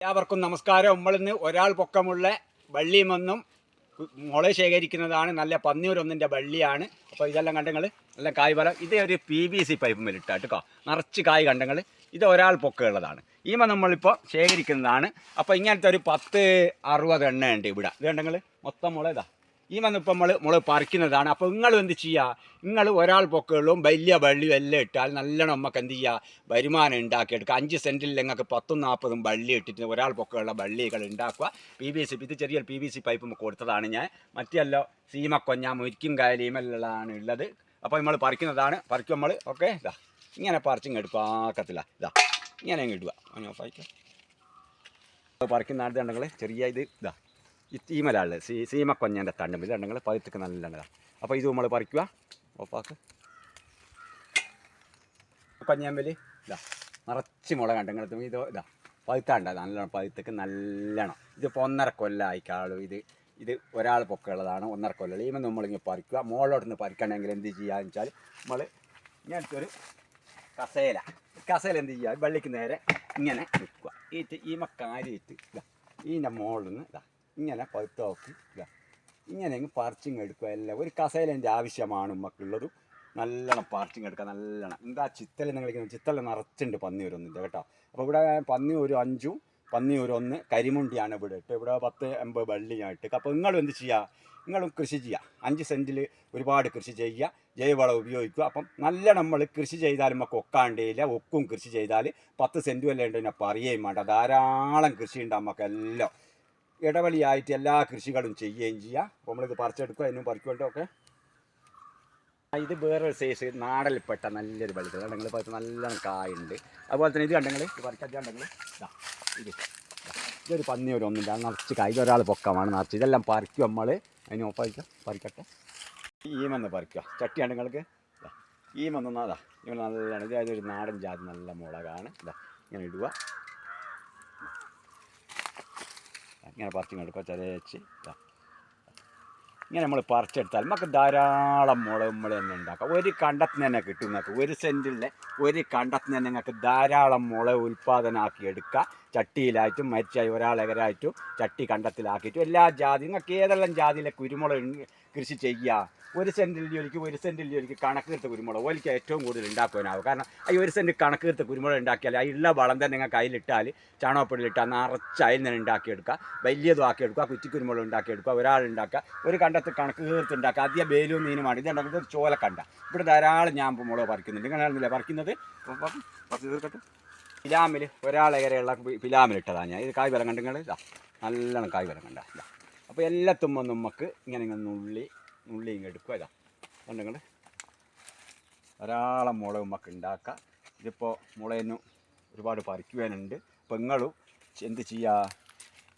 എല്ലാവർക്കും നമസ്കാരം. നമ്മളിന്ന് ഒരാൾ പൊക്കമുള്ള വള്ളിയുമൊന്നും മുള ശേഖരിക്കുന്നതാണ്. നല്ല പന്നിയൂരൊന്നിന്റെ വള്ളിയാണ്. അപ്പോൾ ഇതെല്ലാം കണ്ടങ്ങൾ നല്ല കായ് ഫലം ഇത് ഒരു പി വി സി പൈപ്പ് ഇട്ടാട്ട് കേട്ടോ. നിറച്ച് കായ് കണ്ടങ്ങൾ ഇത് ഒരാൾ പൊക്കമുള്ളതാണ്. ഈമ നമ്മളിപ്പോൾ ശേഖരിക്കുന്നതാണ്. അപ്പോൾ ഇങ്ങനത്തെ ഒരു പത്ത് അറുപത് എണ്ണ ഉണ്ട് ഇവിടെ. ഇത് കണ്ടങ്ങൾ മൊത്തം മുള ഇതാ. ഈ വന്നിപ്പോൾ നമ്മൾ മുള പറിക്കുന്നതാണ്. അപ്പോൾ നിങ്ങൾ എന്ത് ചെയ്യുക നിങ്ങൾ ഒരാൾ പൊക്കുകളും വലിയ വള്ളിയും എല്ലാം ഇട്ടാൽ നല്ലോണം നമുക്ക് എന്ത് ചെയ്യുക വരുമാനം ഉണ്ടാക്കിയെടുക്കുക അഞ്ച് സെന്റിൽ നിങ്ങൾക്ക് പത്തും നാൽപ്പതും വള്ളി ഇട്ടിട്ട് ഒരാൾ പൊക്കുള്ള വള്ളികൾ ഉണ്ടാക്കുക. പി ബി സി ഇത് ചെറിയ പി ബി സി പൈപ്പ് കൊടുത്തതാണ് ഞാൻ. മറ്റല്ല സീമക്കൊഞ്ഞ മുരിക്കും കായലീമെല്ലാണ് ഉള്ളത്. അപ്പോൾ നമ്മൾ പറിക്കുന്നതാണ്. പറിക്കും നമ്മൾ ഓക്കെ ഇതാ ഇങ്ങനെ പറിച്ചിങ് എടുപ്പാക്കത്തില്ല ഇതാ ഇങ്ങനെ ഇടുക. അങ്ങനെ ഓഫായിക്കോ പറിക്കുന്ന ചെറിയ ഇത്. ഇതാ ഈ തീമലാണ് സീ സീമക്കൊഞ്ഞന്റെ തണ്ടും ഇത് രണ്ടെങ്കിൽ നല്ല നല്ലതാണ് അപ്പോൾ ഇത് നമ്മൾ പറിക്കുക ഓപ്പാക്ക് കൊഞ്ഞാമ്പലി ഇതാ. നിറച്ച് മുളക് കണ്ടെങ്കിൽ ഇത് ഇതാ. പഴുത്താണ്ട നല്ലോണം പതിത്തൊക്കെ നല്ലോണം. ഇതിപ്പോൾ ഒന്നര കൊല്ലായിക്കാളും കാളും ഇത് ഇത് ഒരാൾ പൊക്കുള്ളതാണ്. ഒന്നര കൊല്ലം. ഈമ നമ്മളിങ്ങനെ പറിക്കുക മുകളിലോട്ട് നിന്ന് പറിക്കണമെങ്കിൽ എന്ത് ചെയ്യാന്ന് വെച്ചാൽ നമ്മൾ ഇങ്ങനത്തെ ഒരു കസേല. കസേല എന്ത് ചെയ്യുക വെള്ളിക്ക് നേരെ ഇങ്ങനെ വെക്കുക ഈ ഈമ കാര്യമായിട്ട് ഇതാ. ഇതിന്റെ മുകളിൽ നിന്ന് ഇതാ. ഇങ്ങനെ പഴുത്ത് നോക്കി ഇതാ. ഇങ്ങനെ അങ്ങ് പറിച്ചിങ് എടുക്കുക എല്ലാം. ഒരു കസേലേന്റെ ആവശ്യമാണ് ഉമ്മക്കുള്ളതും. നല്ലോണം പാർച്ചിങ് എടുക്കുക നല്ലോണം. എന്താ ചിത്തൽ നിങ്ങൾ ചിത്തല നിറച്ചുണ്ട് പന്നി ഒരു കേട്ടോ. അപ്പോൾ ഇവിടെ പന്നി ഒരു അഞ്ചും പന്നി ഒരു ഒന്ന് കരിമുണ്ടിയാണ് ഇവിടെ ഇട്ട്. ഇവിടെ പത്ത് എൺപത് വള്ളിയായിട്ട് അപ്പോൾ നിങ്ങളും എന്ത് ചെയ്യുക? നിങ്ങളും കൃഷി ചെയ്യുക. അഞ്ച് സെന്റിൽ ഒരുപാട് കൃഷി ചെയ്യുക. ജൈവവളം ഉപയോഗിക്കുക. അപ്പം നല്ല നമ്മൾ കൃഷി ചെയ്താൽ നമുക്ക് ഒക്കാണ്ടേയില്ല. ഒക്കും കൃഷി ചെയ്താൽ പത്ത് സെന്റും എല്ലാം ഉണ്ട് പിന്നെ പറയുകയും വേണ്ട. ധാരാളം കൃഷി ഉണ്ട് നമുക്കെല്ലാം ഇടവഴിയായിട്ട് എല്ലാ കൃഷികളും ചെയ്യുകയും ചെയ്യുക നമ്മളിത് പറിച്ചെടുക്കുക അതിനും പറിക്കുമല്ലോ ഒക്കെ ഇത് വേറൊരു സൈസ് നാടലിൽപ്പെട്ട നല്ലൊരു വെള്ളത്തിൽ നിങ്ങൾ പറിച്ച നല്ല കായുണ്ട്. അതുപോലെ തന്നെ ഇത് കണ്ടെങ്കിൽ ഇത് പറിക്കാണ്ടെങ്കിൽ ഇതാ ഇത് ഇതാ. ഇതൊരു പന്നി ഒരു ഒന്നുമില്ല നിറച്ച് കായ്. ഇതൊരാൾ പൊക്കമാണ് നിറച്ച്. ഇതെല്ലാം പറിക്കും നമ്മൾ അതിന് ഓപ്പായിട്ട് പറിക്കട്ടെ. ഈമെന്ന് പറിക്കുക. ചട്ടിയാണ് നിങ്ങൾക്ക്? ഇതാ ഈമെന്നൊന്നാ അതാ ഇവൻ നല്ലതാണ്. ഇതായത് ഒരു നാടൻ ജാതി നല്ല മുളകാണ്. ഇതാ ഇങ്ങനെ ഇടുക. ഇങ്ങനെ പറിച്ച് എടുക്കുക ചതച്ച് ഇങ്ങനെ നമ്മൾ പറിച്ചെടുത്താൽ നമുക്ക് ധാരാളം മുളക് നമ്മൾ തന്നെ ഉണ്ടാക്കാം. ഒരു കണ്ടത്തിന് തന്നെ കിട്ടും നിങ്ങൾക്ക്. ഒരു സെന്റിലെ ഒരു കണ്ടത്തിന് തന്നെ നിങ്ങൾക്ക് ധാരാളം മുളക് ഉൽപ്പാദനമാക്കി എടുക്കുക ചട്ടിയിലായിട്ടും മരിച്ചായി ഒരാളെകരായിട്ടും ചട്ടി കണ്ടത്തിലാക്കിയിട്ടും എല്ലാ ജാതി നിങ്ങൾക്ക് ഏതെല്ലാം ജാതിയിലെ കുരുമുളക് കൃഷി ചെയ്യുക ഒരു സെന്റിൽ ജോലിക്ക് ഒരു സെന്റിൽ ജോലിക്ക് കണക്കീർത്ത കുരുമുളക് ഓലിക്ക് ഏറ്റവും കൂടുതൽ ഉണ്ടാക്കുവാനാവും. കാരണം ഈ ഒരു സെന്റ് കണക്കീർത്ത കുരുമുളക് ഉണ്ടാക്കിയാൽ ഉള്ള വളം തന്നെ നിങ്ങൾക്ക് അതിലിട്ടാൽ ചാണകപ്പൊടിയിലിട്ടാൽ നിറച്ച് അതിൽ നിന്ന് ഉണ്ടാക്കിയെടുക്കുക. വലിയതും ആക്കിയെടുക്കുക കുറ്റിക്കുരുമുളക് ഉണ്ടാക്കിയെടുക്കുക ഒരാളുണ്ടാക്കുക ഒരു കണ്ടത്ത് കണക്ക് തീർത്ത് ഉണ്ടാക്കുക. അധികം വേലും മീനുമാണ് ഇത് ഉണ്ടാക്കുന്നത് ഒരു ചോലക്കണ്ട. ഇവിടെ ധാരാളം ഞാൻ മുളക് പറിക്കുന്നുണ്ട്. ഇങ്ങനെയാണെന്നില്ല പറിക്കുന്നത്? തീർക്കട്ടെ. പിലാമിൽ ഒരാളെകരെയുള്ള പിലാമിലിട്ടതാ ഞാൻ. ഇത് കായ് വരം കണ്ടെങ്കിൽ ഇതാ. നല്ലോണം കായ് വരം കണ്ട. അപ്പോൾ എല്ലാത്തും വന്ന് നമുക്ക് ഇങ്ങനെ ഇങ്ങനെ നുള്ളി നുള്ളി ഇങ്ങനെ എടുക്കുക ഇതാ. കണ്ടെങ്കിൽ ധാരാളം മുളക് നമുക്ക് ഉണ്ടാക്കാം ഇതിപ്പോൾ മുളയിന് ഒരുപാട് പറിക്കുവാനുണ്ട്. പെങ്ങളും എന്ത് ചെയ്യുക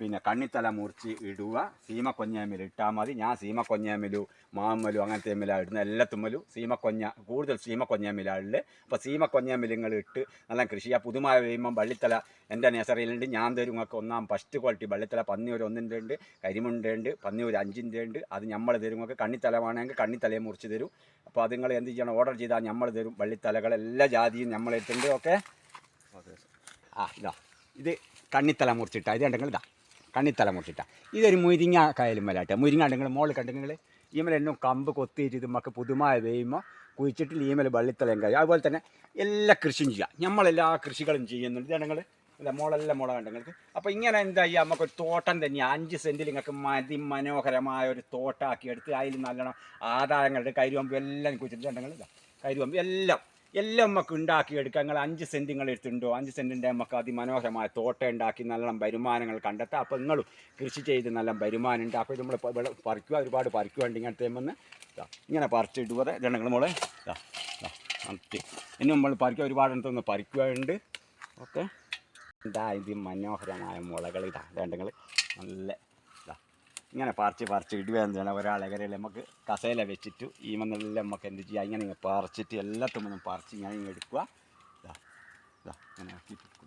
പിന്നെ കണ്ണിത്തല മുറിച്ച് ഇടുക. സീമ കൊഞ്ഞാമിൽ ഇട്ടാൽ മതി. ഞാൻ സീമ കൊഞ്ഞാമിലു മാമ്മലു അങ്ങനത്തെ എമ്മിലാണ് ഇടുന്നത് എല്ലാത്തുമ്മലും കൊഞ്ഞ കൂടുതൽ സീമക്കൊഞ്ഞാമിലാണ് ഉള്ളത് അപ്പോൾ സീമ നിങ്ങൾ ഇട്ട് നല്ല കൃഷി ആ പുതുമായ കഴിയുമ്പം വള്ളിത്തല എന്റെ നേസറിയിലുണ്ട് ഞാൻ തരും നിങ്ങൾക്ക് ഒന്നാം ഫസ്റ്റ് ക്വാളിറ്റി വള്ളിത്തല. പന്നി ഒരു ഒന്നിന്റെ ഉണ്ട് കരിമുണ്ട ഉണ്ട് പന്നി ഒരു അഞ്ചിന്റെ ഉണ്ട് അത് നമ്മൾ തരും. നിങ്ങൾക്ക് കണ്ണിത്തല വേണമെങ്കിൽ കണ്ണിത്തലയെ മുറിച്ച് തരും. അപ്പോൾ അത് നിങ്ങൾ എന്ത് ചെയ്യണം? ഓർഡർ ചെയ്താൽ നമ്മൾ തരും. വള്ളിത്തലകൾ എല്ലാ ജാതിയും നമ്മളെടുത്തിട്ടുണ്ട് ഓക്കെ ആ ഇതാ. ഇത് കണ്ണിത്തല മുറിച്ചിട്ടാ. ഇത് ഉണ്ടെങ്കിൽ ഇതാ കണ്ണിത്തല മുട്ടിട്ട ഇതൊരു മുരിങ്ങ കായലും മലാട്ടെ മുരിങ്ങ ഉണ്ടെങ്കിൽ മോളിൽ കണ്ടെങ്കിൽ ഈമല എന്നും കമ്പ് കൊത്തിയിട്ട് നമുക്ക് പുതുമായ വേയുമ്പോൾ കുഴിച്ചിട്ട് ഈമല വള്ളിത്തലയും കഴിയും അതുപോലെ തന്നെ എല്ലാ കൃഷിയും ചെയ്യാം. നമ്മളെല്ലാ കൃഷികളും ചെയ്യുന്നുണ്ട്. ഇതാണെങ്കിൽ അല്ല മോളെല്ലാം മുള കണ്ടെങ്കിൽ അപ്പോൾ ഇങ്ങനെ എന്താ ചെയ്യുക നമുക്ക് ഒരു തോട്ടം തന്നെ അഞ്ച് സെന്റിൽ നിങ്ങൾക്ക് മതി മനോഹരമായ ഒരു തോട്ടമാക്കി എടുത്ത് അതിൽ നല്ലോണം ആദായങ്ങളുടെ കരുവമ്പ് എല്ലാം കുഴിച്ചിട്ടുണ്ടെങ്കിൽ കരുവമ്പ് എല്ലാം എല്ലാം നമുക്ക് ഉണ്ടാക്കിയെടുക്കാം നിങ്ങൾ അഞ്ച് സെന്റ് നിങ്ങൾ എടുത്തിട്ടുണ്ടോ അഞ്ച് സെന്റിന്റെ നമുക്ക് അതിമനോഹരമായ തോട്ടം ഉണ്ടാക്കി നല്ല വരുമാനങ്ങൾ കണ്ടെത്താം അപ്പോൾ നിങ്ങളും കൃഷി ചെയ്ത് നല്ല വരുമാനം ഉണ്ട് അപ്പോൾ നമ്മൾ പറിക്കുക ഒരുപാട് പറിക്കുവാണ്ട് ഇങ്ങനത്തെ വന്ന് ഇങ്ങനെ പറിച്ചിടുവത് ജനങ്ങൾ മോളെ ഇനി നമ്മൾ പറിക്കുക ഒരുപാട് ഒന്ന് പറിക്കുകയുണ്ട് ഓക്കെ ഇതാ ഇത് മനോഹരമായ മുളകൾ ഇതാ വേണ്ടങ്ങൾ നല്ല ഇങ്ങനെ പറിച്ച് പറിച്ച് ഇടുകയെന്ന് ചെയ്യണം ഒരാളെ കരയിൽ നമുക്ക് കസേല വെച്ചിട്ട് ഈ മണ്ണെല്ലാം നമുക്ക് എന്ത് ചെയ്യുക ഇങ്ങനെ പറിച്ചിട്ട് എല്ലാത്തും പറിച്ച് ഇങ്ങനെ എടുക്കുക ഇതാ ഇതാ ഇങ്ങനെ ആക്കിയിട്ട്.